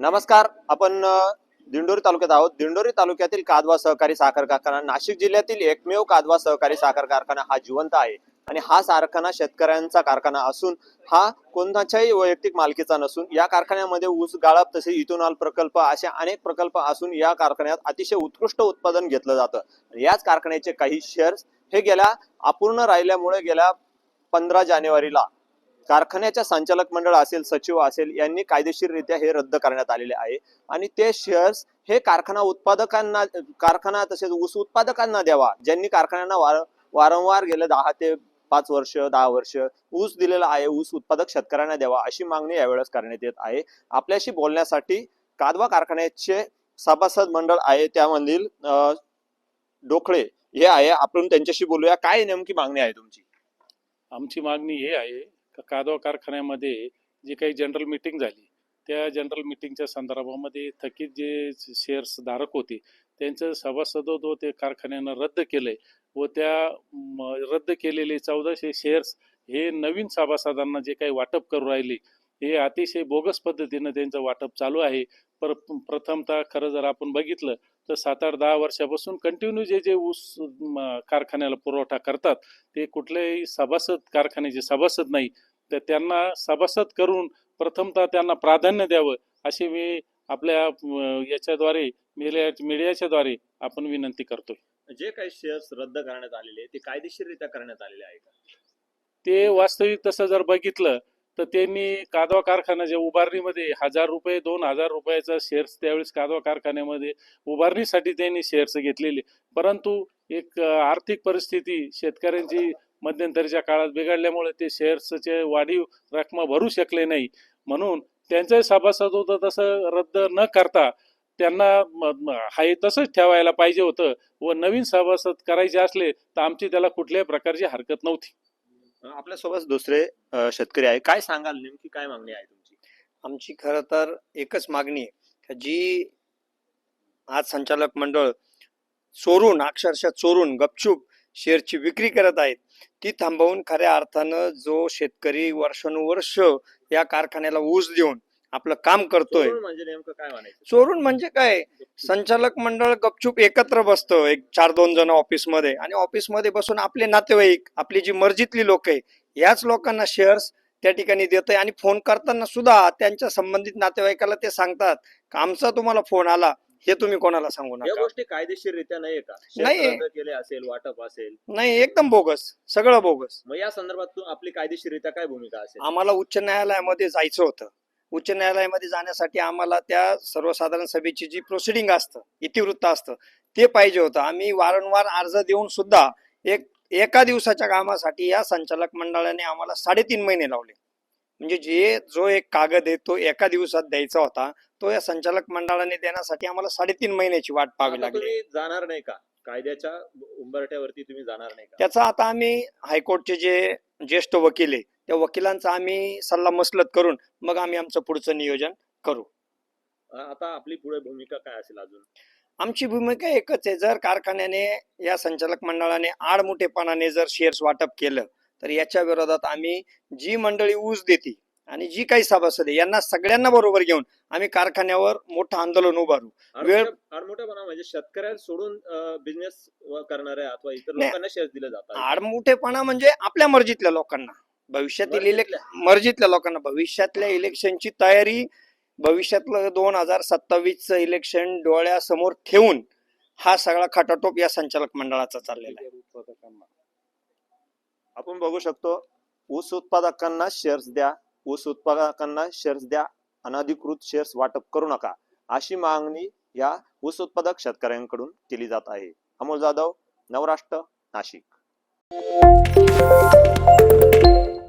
नमस्कार आपण दिंडोरी तालुक्यात आहोत. दिंडोरी तालुक्यातील कादवा सहकारी साखर कारखाना नाशिक जिल्ह्यातील एकमेव कादवा सहकारी साखर कारखाना हा जिवंत आहे. आणि हा कारखाना शेतकऱ्यांचा कारखाना असून हा कोणाच्याही वैयक्तिक मालकीचा नसून या कारखान्यामध्ये ऊस गाळप तसे इथोनॉल प्रकल्प असे अनेक प्रकल्प असून या कारखान्यात अतिशय उत्कृष्ट उत्पादन घेतलं जातं. याच कारखान्याचे काही शेअर्स हे गेल्या अपूर्ण राहिल्यामुळे गेल्या पंधरा जानेवारीला कारखान्याच्या संचालक मंडळ असेल सचिव असेल यांनी कायदेशीररित्या हे रद्द करण्यात आलेले आहे. आणि ते शेअर्स हे कारखाना उत्पादकांना कारखाना तसेच ऊस उत्पादकांना द्यावा. ज्यांनी कारखान्यांना वार वारंवार गेले दहा ते पाच वर्ष दहा वर्ष ऊस दिलेला आहे ऊस उत्पादक शेतकऱ्यांना द्यावा अशी मागणी यावेळेस करण्यात येत आहे. आपल्याशी बोलण्यासाठी कादवा कारखान्याचे सभासद मंडळ आहे त्यामधील अं, डोकळे हे आहे. आपण त्यांच्याशी बोलूया. काय नेमकी मागणी आहे तुमची? आमची मागणी हे आहे कादवा कारखान्यामध्ये जी काही जनरल मीटिंग झाली त्या जनरल मीटिंगच्या संदर्भामध्ये थकीत जे शेअर्स धारक होते त्यांचं सभासदत्व ते कारखान्यानं रद्द केलंय व त्या रद्द केलेले चौदाशे शेअर्स हे नवीन सभासदांना जे काही वाटप करू राहिले हे अतिशय बोगस पद्धतीनं त्यांचं वाटप चालू आहे. पर प्रथमतः खरं जर आपण बघितलं तर सात आठ दहा वर्षापासून कंटिन्यू जे जे ऊस कारखान्याला पुरवठा करतात ते कुठलेही सभासद कारखान्याचे सभासद नाही तर त्यांना सभासद करून प्रथमतः त्यांना प्राधान्य द्यावं अशी मी आपल्या याच्याद्वारे मीडिया मीडियाच्या द्वारे आपण विनंती करतोय. जे काही शेअर्स रद्द करण्यात आलेले ते कायदेशीररित्या करण्यात आलेले आहे का? ते वास्तविक तसं जर बघितलं तर त्यांनी कादवा कारखान्याच्या उभारणीमध्ये हजार रुपये दोन हजार रुपयाचा शेअर्स त्यावेळेस कादवा कारखान्यामध्ये उभारणीसाठी त्यांनी शेअर्स घेतलेले. परंतु एक आर्थिक परिस्थिती शेतकऱ्यांची मध्यंतरीच्या काळात बिघडल्यामुळे ते शेअर्सचे वाढीव रकमा भरू शकले नाही. म्हणून त्यांचं सभासद होतं तसं रद्द न करता त्यांना हाय तसंच ठेवायला पाहिजे होतं व नवीन सभासद करायचे असले तर आमची त्याला कुठल्याही प्रकारची हरकत नव्हती. आपल्यासोबत दुसरे शेतकरी आहे. काय सांगाल? नेमकी काय मागणी आहे तुमची? आमची खरं तर एकच मागणी आहे. जी आज संचालक मंडळ चोरून अक्षरशः चोरून गपचूप शेअरची विक्री करत आहेत ती थांबवून खऱ्या अर्थानं जो शेतकरी वर्षानुवर्ष या कारखान्याला ऊस देऊन आपलं काम करतोय. चोरून म्हणजे नेमकं काय म्हणायचं? चोरून म्हणजे काय? संचालक मंडळ गपचूप एकत्र बसतं एक चार दोन जण ऑफिसमध्ये. आणि ऑफिसमध्ये बसून आपले नातेवाईक आपली जी मर्जीतली लोक आहे याच लोकांना शेअर्स त्या ठिकाणी देत आणि फोन करताना सुद्धा त्यांच्या संबंधित नातेवाईकाला ते सांगतात का आमचा तुम्हाला फोन आला? हे तुम्ही कोणाला सांगू या नका? गोष्टी कायदेशीररित्या नाही का? नाही. केले असेल वाटप असेल. नाही एकदम बोगस. सगळं बोगस. मग या संदर्भात तू आपली कायदेशीररित्या काय भूमिका असेल? आम्हाला उच्च न्यायालयामध्ये जायचं होतं. उच्च न्यायालयामध्ये जाण्यासाठी आम्हाला त्या सर्वसाधारण सभेची जी प्रोसिडिंग असतं इतिवृत्त असतं ते पाहिजे होतं. आम्ही वारंवार अर्ज देऊन सुद्धा एक एका दिवसाच्या कामासाठी या संचालक मंडळाने आम्हाला साडेतीन महिने लावले. म्हणजे जे जो एक कागद आहे तो एका दिवसात द्यायचा होता तो या संचालक मंडळाने देण्यासाठी आम्हाला साडेतीन महिन्याची वाट पाहावी लागली. जाणार नाही का? कायद्याच्या उंबरठ्यावरती तुम्ही जाणार नाही त्याचा आता आम्ही हायकोर्टचे जे ज्येष्ठ वकील आहे त्या वकिलांचा आम्ही सल्ला मसलत करून मग आम्ही आमचं पुढचं नियोजन करू. आता आपली पुढे भूमिका काय असेल अजून? आमची भूमिका एकच आहे. जर कारखान्याने या संचालक मंडळाने आडमुठेपणाने जर शेअर्स वाटप केलं तर याच्या विरोधात आम्ही जी मंडळी ऊस देते आणि जी काही सभासद यांना सगळ्यांना बरोबर घेऊन आम्ही कारखान्यावर मोठं आंदोलन उभारू. वेळ- आडमोठेपणा म्हणजे शेतकऱ्यांना सोडून बिझनेस करणाऱ्या अथवा इतर. लोकांना शेअर्स दिले जातात. आडमुठेपणा म्हणजे आपल्या मर्जीतल्या लोकांना. भविष्यातील इलेक् मर्जीतल्या लोकांना. भविष्यातल्या इलेक्शनची तयारी भविष्यातलं दोन हजार सत्तावीसचं इलेक्शन डोळ्यासमोर ठेवून हा सगळा खटाटोप या संचालक मंडळाचा चाललेला आहे. आपण बघू शकतो ऊस उत्पादकांना शेअर्स द्या ऊस उत्पादकांना शेअर्स द्या अनधिकृत शेअर्स वाटप करू नका अशी मागणी या ऊस उत्पादक शेतकऱ्यांकडून केली जात आहे. अमोल जाधव नवराष्ट्र नाशिक.